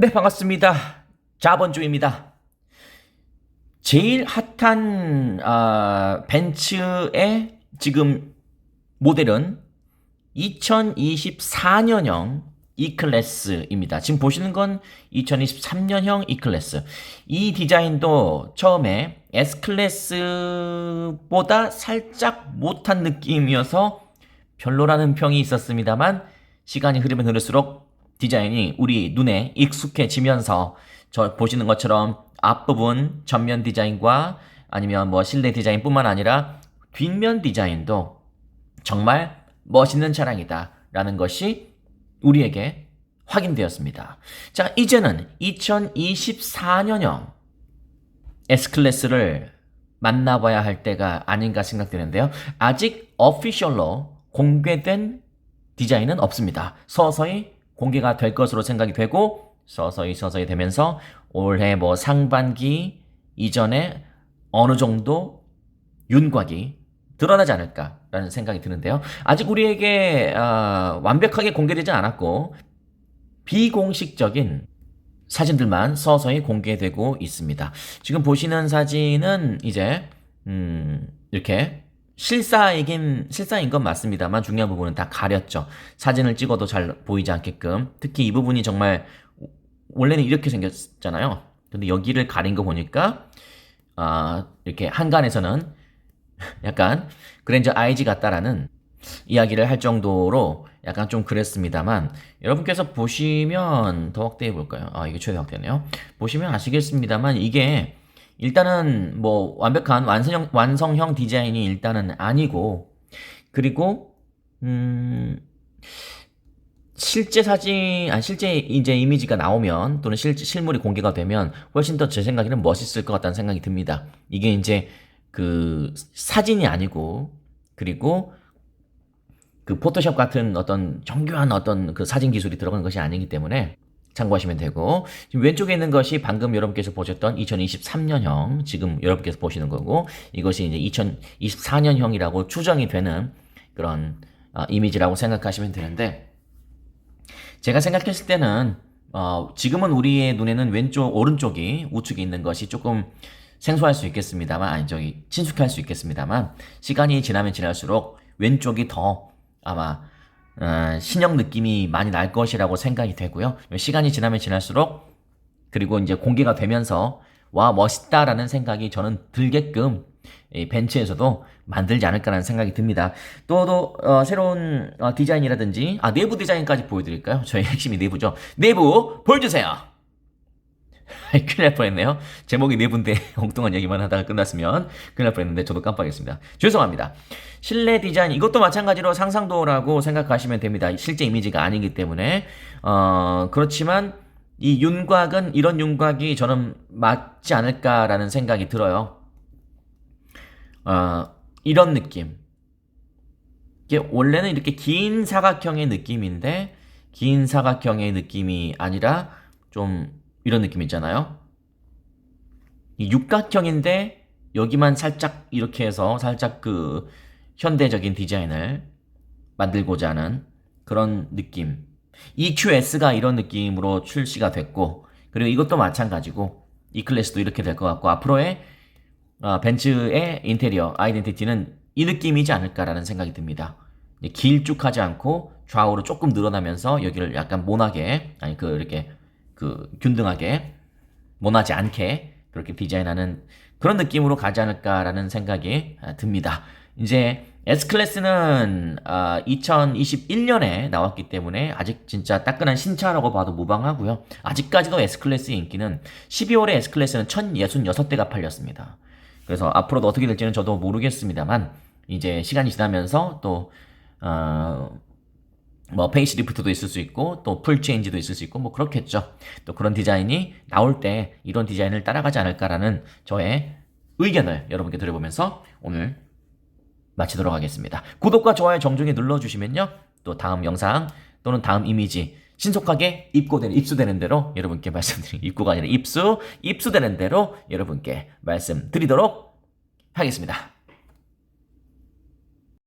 네, 반갑습니다. 자본주의입니다. 제일 핫한 아, 벤츠의 지금 모델은 2024년형 E클래스입니다. 지금 보시는 건 2023년형 E클래스. 이 디자인도 처음에 S클래스보다 살짝 못한 느낌이어서 별로라는 평이 있었습니다만 시간이 흐르면 흐를수록 디자인이 우리 눈에 익숙해지면서 저 보시는 것처럼 앞부분 전면 디자인과 아니면 뭐 실내 디자인뿐만 아니라 뒷면 디자인도 정말 멋있는 차량이다 라는 것이 우리에게 확인되었습니다. 자, 이제는 2024년형 S클래스를 만나봐야 할 때가 아닌가 생각되는데요. 아직 어피셜로 공개된 디자인은 없습니다. 서서히 공개가 될 것으로 생각이 되고 서서히 서서히 되면서 올해 뭐 상반기 이전에 어느 정도 윤곽이 드러나지 않을까라는 생각이 드는데요. 아직 우리에게 아, 완벽하게 공개되지 않았고 비공식적인 사진들만 서서히 공개되고 있습니다. 지금 보시는 사진은 이제 음, 이렇게 실사이긴 실사인 건 맞습니다만 중요한 부분은 다 가렸죠. 사진을 찍어도 잘 보이지 않게끔 특히 이 부분이 정말 원래는 이렇게 생겼잖아요. 근데 여기를 가린 거 보니까 아, 이렇게 한간에서는 약간 그랜저 IG 같다라는 이야기를 할 정도로 약간 좀 그랬습니다만 여러분께서 보시면 더 확대해 볼까요? 아 이게 최대 확대네요. 보시면 아시겠습니다만 이게 일단은 뭐 완벽한 완성형 완성형 디자인이 일단은 아니고 그리고 음 실제 사진, 아, 실제 이제 이미지가 나오면 또는 실, 실물이 공개가 되면 훨씬 더 제 생각에는 멋있을 것 같다는 생각이 듭니다. 이게 이제 그 사진이 아니고 그리고 그 포토샵 같은 어떤 정교한 어떤 그 사진 기술이 들어간 것이 아니기 때문에 참고하시면 되고. 지금 왼쪽에 있는 것이 방금 여러분께서 보셨던 2023년형 지금 여러분께서 보시는 거고 이것이 이제 2024년형이라고 추정이 되는 그런 어, 이미지라고 생각하시면 되는데 제가 생각했을 때는 어, 지금은 우리의 눈에는 왼쪽 오른쪽이 우측에 있는 것이 조금 생소할 수 있겠습니다만 아니 저기 친숙할 수 있겠습니다만 시간이 지나면 지날수록 왼쪽이 더 아마 어, 신형 느낌이 많이 날 것이라고 생각이 되고요. 시간이 지나면 지날수록 그리고 이제 공개가 되면서 와 멋있다라는 생각이 저는 들게끔 이 벤츠에서도 만들지 않을까라는 생각이 듭니다. 또, 또 어, 새로운 어, 디자인이라든지 아 내부 디자인까지 보여드릴까요? 저희 핵심이 내부죠. 내부 보여주세요. 큰일 날 뻔했네요. 제목이 내부인데 엉뚱한 얘기만 하다가 끝났으면 큰일 날 뻔했는데 저도 깜빡했습니다. 죄송합니다. 실내 디자인 이것도 마찬가지로 상상도라고 생각하시면 됩니다. 실제 이미지가 아니기 때문에 어, 그렇지만 이 윤곽은 이런 윤곽이 저는 맞지 않을까라는 생각이 들어요. 어, 이런 느낌. 이게 원래는 이렇게 긴 사각형의 느낌인데 긴 사각형의 느낌이 아니라 좀 이런 느낌 있잖아요. 이 육각형인데 여기만 살짝 이렇게 해서 살짝 그 현대적인 디자인을 만들고자 하는 그런 느낌. EQS가 이런 느낌으로 출시가 됐고 그리고 이것도 마찬가지고 이 클래스도 이렇게 될 것 같고 앞으로의 어, 벤츠의 인테리어 아이덴티티는 이 느낌이지 않을까라는 생각이 듭니다. 길쭉하지 않고 좌우로 조금 늘어나면서 여기를 약간 모나게 아니 그 이렇게 그 균등하게 모나지 않게 그렇게 디자인하는 그런 느낌으로 가지 않을까라는 생각이 아, 듭니다. 이제 S클래스는 2021년에 나왔기 때문에 아직 진짜 따끈한 신차라고 봐도 무방하고요. 아직까지도 S클래스의 인기는 12월에 S클래스는 1066대가 팔렸습니다. 그래서 앞으로도 어떻게 될지는 저도 모르겠습니다만 이제 시간이 지나면서 또 어, 뭐 페이스리프트도 있을 수 있고 또 풀체인지도 있을 수 있고 뭐 그렇겠죠. 또 그런 디자인이 나올 때 이런 디자인을 따라가지 않을까라는 저의 의견을 여러분께 드려보면서 오늘 마치도록 하겠습니다. 구독과 좋아요 정중히 눌러주시면요. 또 다음 영상 또는 다음 이미지 신속하게 입고되는, 입수되는 대로 여러분께 말씀드리, 입고가 아니라 입수, 입수되는 대로 여러분께 말씀드리도록 하겠습니다.